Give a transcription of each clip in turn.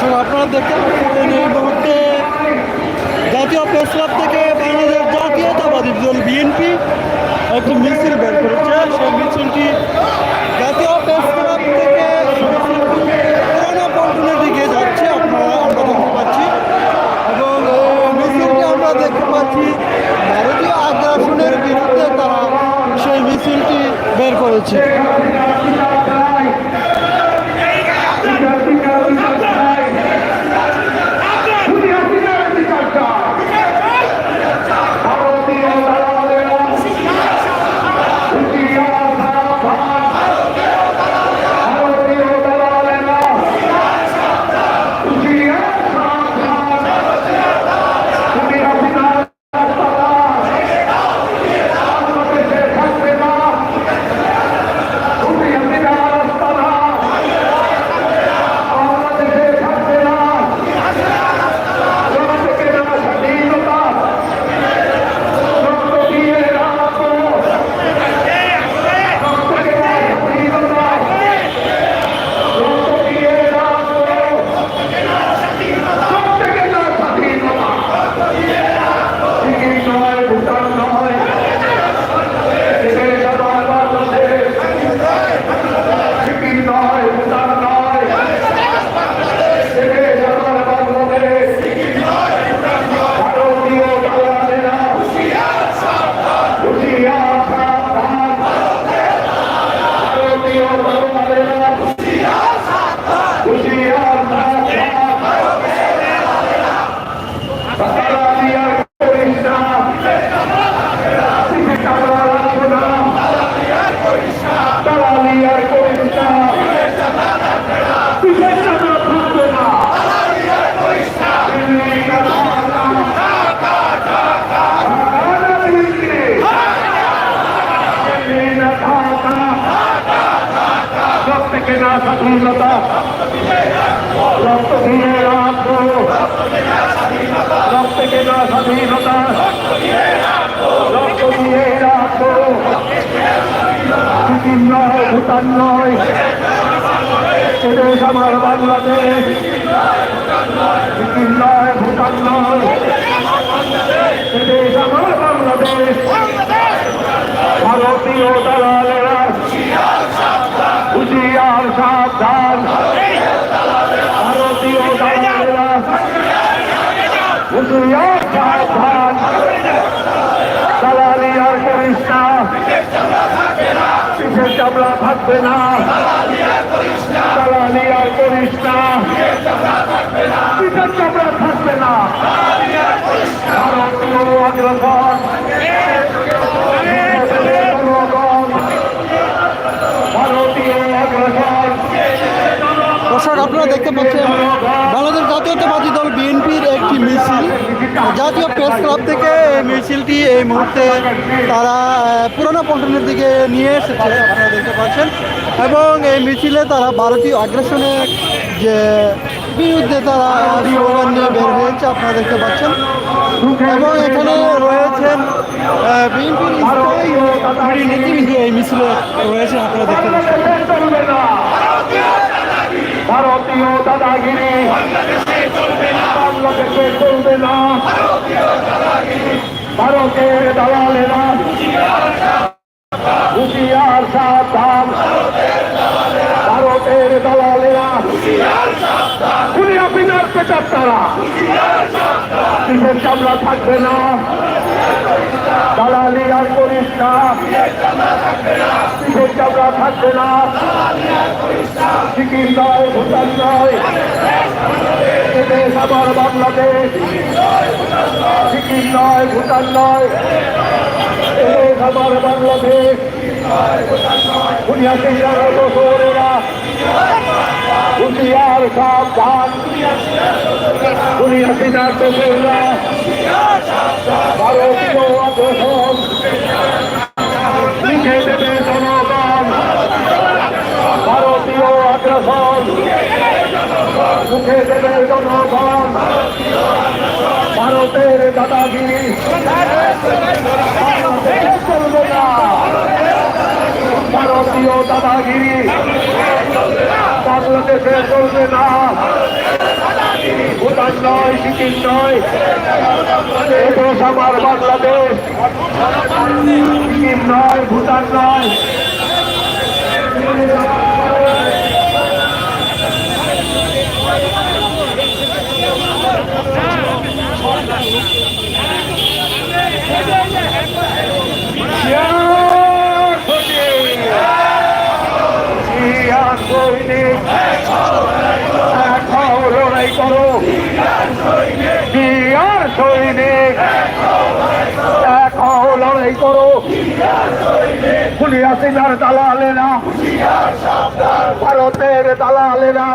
দর্শক, আপনারা দেখতে পাচ্ছেন এই মুহূর্তে জাতীয় প্রেস ক্লাব থেকে বাংলাদেশ জাতীয়তাবাদী দল বিএনপি একটি মিছিল বের সিকিম নয় ভুটান নয়। এদেশ আমার বাংলাদেশ। সিকিম নয় ভুটান নয়। এদেশ আমার বাংলাদেশ। ভারতীয় দালালেরা হুশিয়ার সাবধান ভারতীয় দালালেরা হুশিয়ার সাবধান দালালি আর করিস না কিসের চামড়া থাকবে না। দালালি করিস না। কিসের চামড়া থাকবে না। ভারতীয় আপনারা দেখতে পাচ্ছেন, বাংলাদেশ জাতীয়তাবাদী দল বিএনপির একটি মিছিল জাতীয় প্রেস ক্লাব থেকে এই মিছিলটি এই মুহূর্তে তারা পুরোনো পল্টনের দিকে নিয়ে এসেছে, আপনারা দেখতে পাচ্ছেন। এবং এই মিছিলে তারা ভারতীয় আগ্রাসনের যে বিরুদ্ধে তারা স্লোগান নিয়ে বের হয়েছে, আপনারা দেখতে পাচ্ছেন। এবং এখানে রয়েছেন নীতিবিদ এই মিছিলে রয়েছে আপনারা দেখতে পাচ্ছেন। ভারতীয় দাদাগিরি। বাংলাদেশে চলবে না। ভারতের দালালেরা হুশিয়ার সাবধান। ভারতের দালালেরা খুলিয়া আপনার পেটার তারা। কিসের চামড়া থাকবে না। দালালি আর কিসের চামড়া থাকবে না। সিকিম নয়, ভুটান নয়, এদেশ আমার বাংলাদেশ। সিকিম নয়, ভুটান নয়, এদেশ আমার বাংলাদেশ। দুনিয়া সিংহার বছরেরা হুশিয়ার সাবধান দুনিয়া সিংহার বছরেরা ভারতীয় আগ্রসন লিখে দেবে জনগণ ভারতীয় আগ্রাসন। মুখে দেবে জনগণ। ভারতের দাদাগিরি। চলবে না বাংলাদেশে চলবে না। ভুটান নয়, সিকিম নয়। এদেশ আমার বাংলাদেশ। সিকিম নয় ভুটান নয়। জিয়ার সৈনিক লড়াই করো। জিয়ার সৈনিক? এক লড়াই করো। খুনি হাসিনার দালালেরা, ভারতের দালালেরা,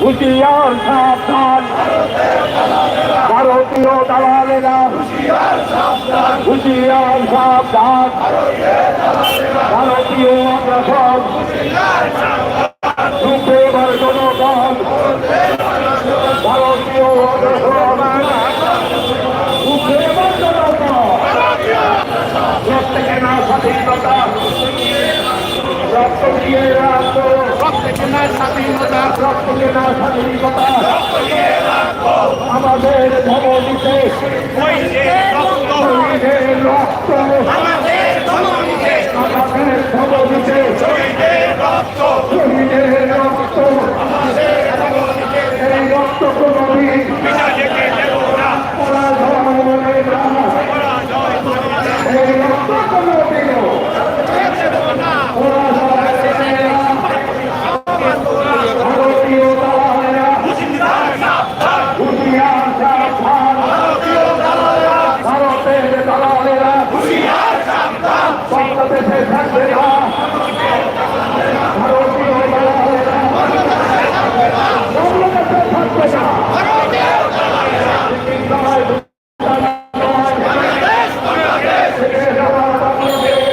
হুশিয়ার সাবধান। ভারতীয় দালালেরা, হুশিয়ার সাবধান। ভারতীয় না স্বাধীনতা রক্ত। দিয়ে শহীদের রক্ত। শহীদের রক্ত এই রক্ত কোনদিন পরাজয় হবে না এই রক্ত কোনদিনও পরাজয় হবে না ভারতীয় দালালেরা হুঁশিয়ার সাবধান ভারতের দালালেরা বাংলাদেশে থাকবে না ভারতীয় দালালেরা বাংলাদেশে থাকবে না ভুটান নয় বাংলাদেশ আমার বাংলাদেশ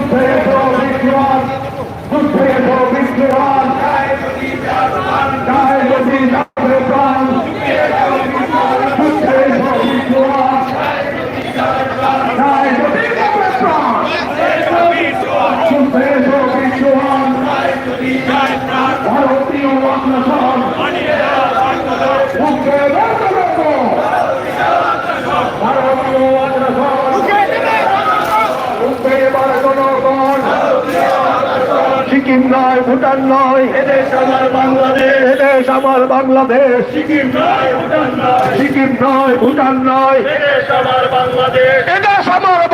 যুদ্ধে এসো বিদ্রোহ যুদ্ধে এসো বিদ্রোহ সিকিম নয় ভুটান নয়। এদেশ আমার বাংলাদেশ। এদেশ আমার বাংলাদেশ। সিকিম নয় ভুটান নয়। সিকিম নয় ভুটান নয়। এদেশ আমার বাংলাদেশ। এদেশ আমার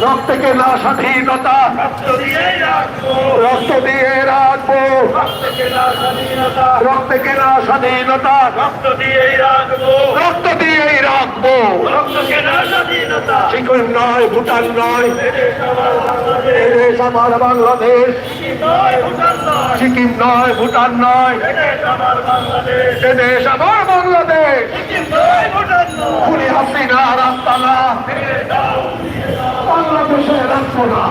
ভুটান নয় রক্ত কেনা স্বাধীনতা রক্ত দিয়ে রাখব। রক্ত দিয়ে রাখব রক্ত কেনা স্বাধীনতা রক্ত কেনা স্বাধীনতা রক্ত দিয়ে রাখব রক্ত দিয়ে রাখব রক্ত কেনা স্বাধীনতা সিকিম নয় ভুটান নয়। এদেশ আমার বাংলাদেশ। সিকিম নয় ভুটান নয়। এদেশ আমার বাংলাদেশ খুনি হাসিনা রাস্তানা বাংলাদেশে রাখব না।